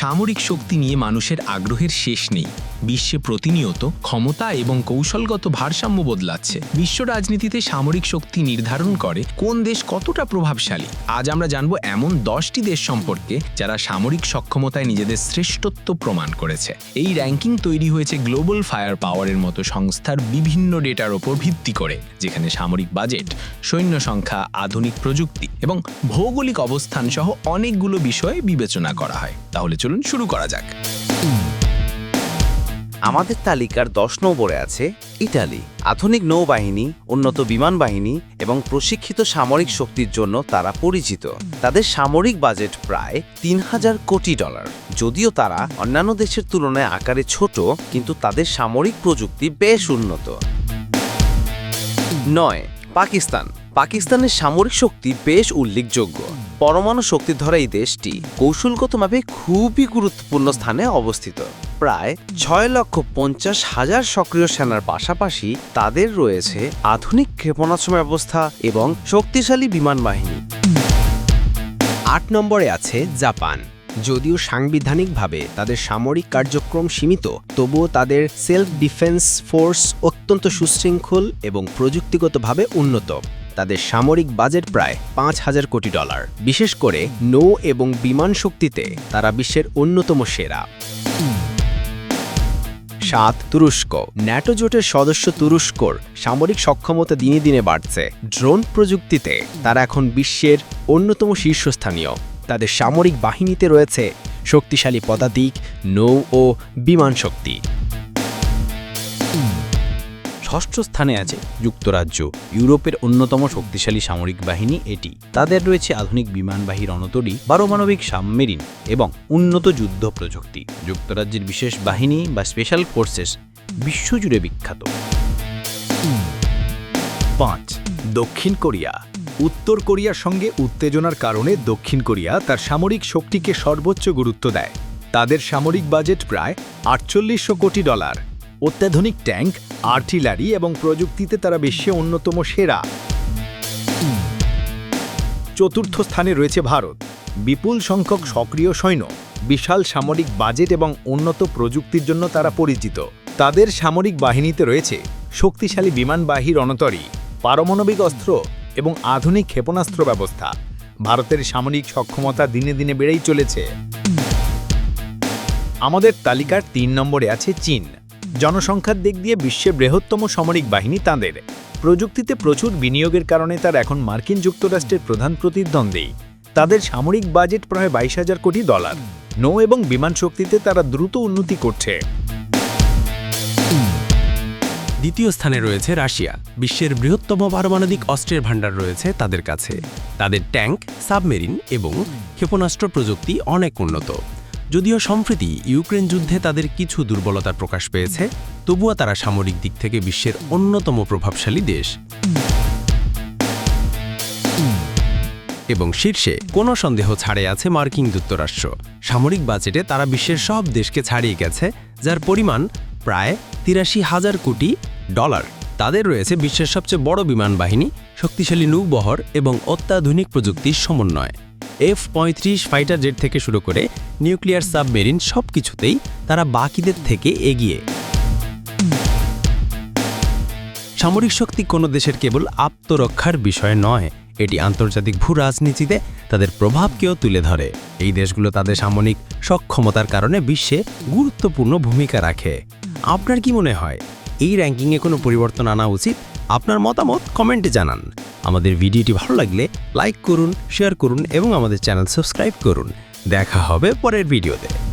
সামরিক শক্তি নিয়ে মানুষের আগ্রহের শেষ নেই। বিশ্বে প্রতিনিয়ত ক্ষমতা এবং কৌশলগত ভারসাম্য বদলাচ্ছে। বিশ্ব রাজনীতিতে সামরিক শক্তি নির্ধারণ করে কোন দেশ কতটা প্রভাবশালী। আজ আমরা জানব এমন দশটি দেশ সম্পর্কে যারা সামরিক সক্ষমতায় নিজেদের শ্রেষ্ঠত্ব প্রমাণ করেছে। এই র্যাঙ্কিং তৈরি হয়েছে গ্লোবাল ফায়ার পাওয়ারের মতো সংস্থার বিভিন্ন ডেটার ওপর ভিত্তি করে, যেখানে সামরিক বাজেট, সৈন্য সংখ্যা, আধুনিক প্রযুক্তি এবং ভৌগোলিক অবস্থান সহ অনেকগুলো বিষয়ে বিবেচনা করা হয়। তাহলে চলুন শুরু করা যাক। আমাদের তালিকার দশ নম্বরে আছে ইটালি। আধুনিক নৌবাহিনী, উন্নত বিমান বাহিনী এবং প্রশিক্ষিত সামরিক শক্তির জন্য তারা পরিচিত। তাদের সামরিক বাজেট প্রায় তিন হাজার কোটি ডলার। যদিও তারা অন্যান্য দেশের তুলনায় আকারে ছোট, কিন্তু তাদের সামরিক প্রযুক্তি বেশ উন্নত। নয়, পাকিস্তান। পাকিস্তানের সামরিক শক্তি বেশ উল্লেখযোগ্য। পরমাণু শক্তির ধরা এই দেশটি কৌশলগতভাবে খুবই গুরুত্বপূর্ণ স্থানে অবস্থিত। প্রায় ছয় লক্ষ পঞ্চাশ হাজার সক্রিয় সেনার পাশাপাশি তাদের রয়েছে আধুনিক ক্ষেপণাস্ত্র ব্যবস্থা এবং শক্তিশালী বিমান বাহিনী। আট নম্বরে আছে জাপান। যদিও সাংবিধানিকভাবে তাদের সামরিক কার্যক্রম সীমিত, তবুও তাদের সেলফ ডিফেন্স ফোর্স অত্যন্ত সুশৃঙ্খল এবং প্রযুক্তিগতভাবে উন্নত। তাদের সামরিক বাজেট প্রায় পাঁচ হাজার কোটি ডলার। বিশেষ করে নৌ এবং বিমান শক্তিতে তারা বিশ্বের অন্যতম সেরা। সাত, তুরস্ক। ন্যাটো জোটের সদস্য তুরস্কর সামরিক সক্ষমতা দিনে দিনে বাড়ছে। ড্রোন প্রযুক্তিতে তারা এখন বিশ্বের অন্যতম শীর্ষস্থানীয়। তাদের সামরিক বাহিনীতে রয়েছে শক্তিশালী পদাতিক, নৌ ও বিমান শক্তি। ষষ্ঠ স্থানে আছে যুক্তরাজ্য, ইউরোপের অন্যতম শক্তিশালী সামরিক বাহিনী এটি। তাদের রয়েছে আধুনিক বিমানবাহী রণতরী, পারমাণবিক সাবমেরিন এবং উন্নত যুদ্ধ প্রযুক্তি। যুক্তরাজ্যের বিশেষ বাহিনী বা স্পেশাল ফোর্সেস বিশ্বজুড়ে বিখ্যাত। পাঁচ, দক্ষিণ কোরিয়া। উত্তর কোরিয়ার সঙ্গে উত্তেজনার কারণে দক্ষিণ কোরিয়া তার সামরিক শক্তিকে সর্বোচ্চ গুরুত্ব দেয়। তাদের সামরিক বাজেট প্রায় আটচল্লিশশো কোটি ডলার। অত্যাধুনিক ট্যাঙ্ক আর্টিলারি এবং প্রযুক্তিতে তারা বিশ্বে অন্যতম সেরা। চতুর্থ স্থানে রয়েছে ভারত। বিপুল সংখ্যক সক্রিয় সৈন্য, বিশাল সামরিক বাজেট এবং উন্নত প্রযুক্তির জন্য তারা পরিচিত। তাদের সামরিক বাহিনীতে রয়েছে শক্তিশালী বিমানবাহী রণতরী, পারমাণবিক অস্ত্র এবং আধুনিক ক্ষেপণাস্ত্র ব্যবস্থা। ভারতের সামরিক সক্ষমতা দিনে দিনে বেড়েই চলেছে। আমাদের তালিকার তিন নম্বরে আছে চীন। জনসংখ্যার দিক দিয়ে বিশ্বের বৃহত্তম সামরিক বাহিনী তাঁদের। প্রযুক্তিতে প্রচুর বিনিয়োগের কারণে তার এখন মার্কিন যুক্তরাষ্ট্রের প্রধান প্রতিদ্বন্দ্বী। তাদের সামরিক বাজেট প্রায় বাইশ হাজার কোটি ডলার। নৌ এবং বিমান শক্তিতে তারা দ্রুত উন্নতি করছে। দ্বিতীয় স্থানে রয়েছে রাশিয়া। বিশ্বের বৃহত্তম পারমাণবিক অস্ত্রের ভাণ্ডার রয়েছে তাদের কাছে। তাদের ট্যাঙ্ক, সাবমেরিন এবং ক্ষেপণাস্ত্র প্রযুক্তি অনেক উন্নত। যদিও সম্প্রতি ইউক্রেন যুদ্ধে তাদের কিছু দুর্বলতার প্রকাশ পেয়েছে, তবুও তারা সামরিক দিক থেকে বিশ্বের অন্যতম প্রভাবশালী দেশ। এবং শীর্ষে কোনো সন্দেহ ছাড়ে আছে মার্কিন যুক্তরাষ্ট্র। সামরিক বাজেটে তারা বিশ্বের সব দেশকে ছাড়িয়ে গেছে, যার পরিমাণ প্রায় তিরাশি হাজার কোটি ডলার। তাদের রয়েছে বিশ্বের সবচেয়ে বড় বিমান বাহিনী, শক্তিশালী নৌবহর এবং অত্যাধুনিক প্রযুক্তির সমন্বয়। এফ পঁয়ত্রিশ ফাইটার জেট থেকে শুরু করে নিউক্লিয়ার সাবমেরিন সব কিছুতেই তারা বাকিদের থেকে এগিয়ে। সামরিক শক্তি কোনো দেশের কেবল আত্মরক্ষার বিষয় নয়, এটি আন্তর্জাতিক ভূ রাজনীতিতে তাদের প্রভাবকেও তুলে ধরে। এই দেশগুলো তাদের সামরিক সক্ষমতার কারণে বিশ্বে গুরুত্বপূর্ণ ভূমিকা রাখে। আপনার কি মনে হয়? এই র্যাঙ্কিংয়ে কোনো পরিবর্তন আনা উচিত? আপনার মতামত কমেন্টে জানান। আমাদের ভিডিওটি ভালো লাগলে লাইক করুন, শেয়ার করুন এবং আমাদের চ্যানেল সাবস্ক্রাইব করুন। দেখা হবে পরের ভিডিওতে।